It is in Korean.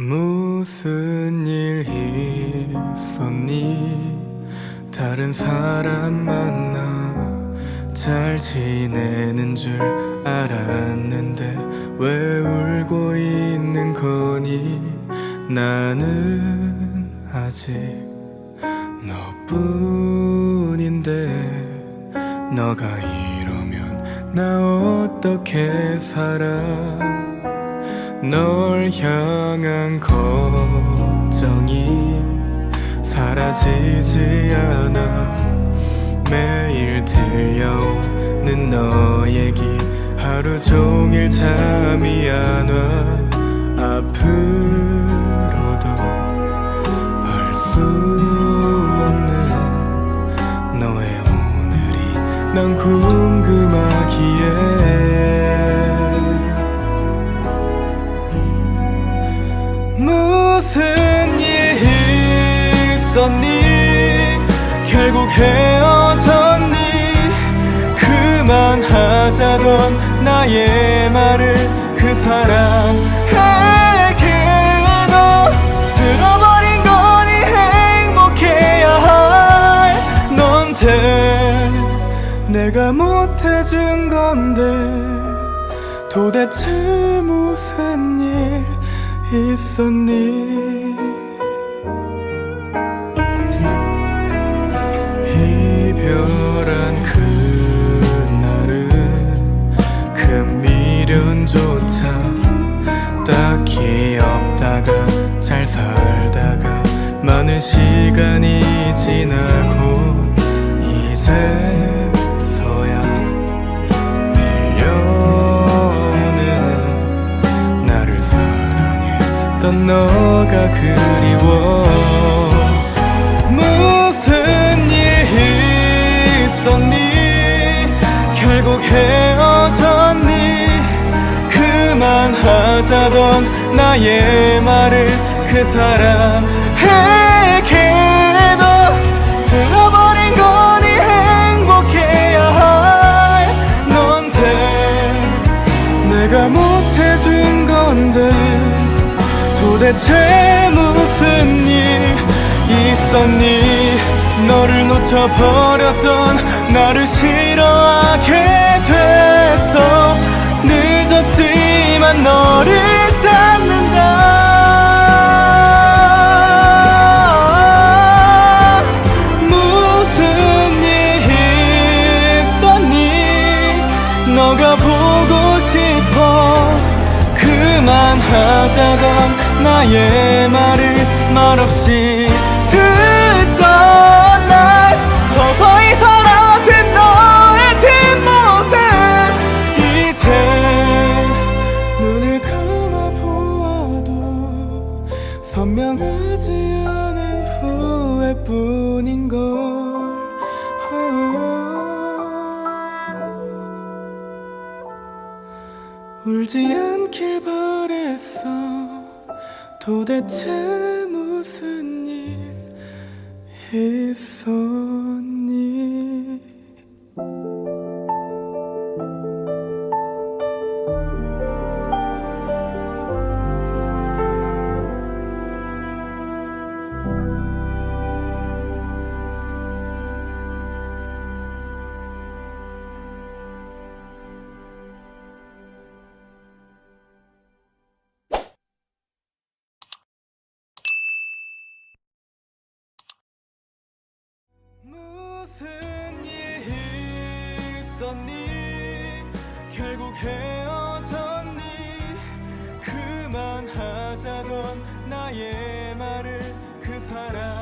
무슨 일 있었니? 다른 사람 만나 잘 지내는 줄 알았는데 왜 울고 있는 거니? 나는 아직 너뿐인데 너가 이러면 나 어떻게 살아 널 향한 걱정이 사라지지 않아. 매일 들려오는 너 얘기 하루 종일 잠이 안 와. 앞으로도 알 수 없는 너의 오늘이 난 궁금하기에 있었니? 결국 헤어졌니? 그만하자던 나의 말을 그 사람에게도 들어버린 거니 행복해야 할 넌데 내가 못해준 건데 도대체 무슨 일 있었니 없다가 잘 살다가 많은 시간이 지나고 이제서야 밀려오는 나를 사랑했던 너가 그리워. 무슨 일 있었니? 결국 헤 그만하자던 나의 말을 그 사람에게도 들어버린 거니 행복해야 할 넌데 내가 못해준 건데 도대체 무슨 일 있었니? 너를 놓쳐버렸던 나를 싫어하게 됐어 늦었지만 너를 찾는다. 무슨 일 있었니? 너가 보고 싶어. 그만하자던 나의 말을 말없이 하지 않은 후회뿐인 걸. 울지 않길 바랬어. 도대체 무슨 일 있었 있었니? 결국 헤어졌니? 그만하자던 나의 말을 그 사람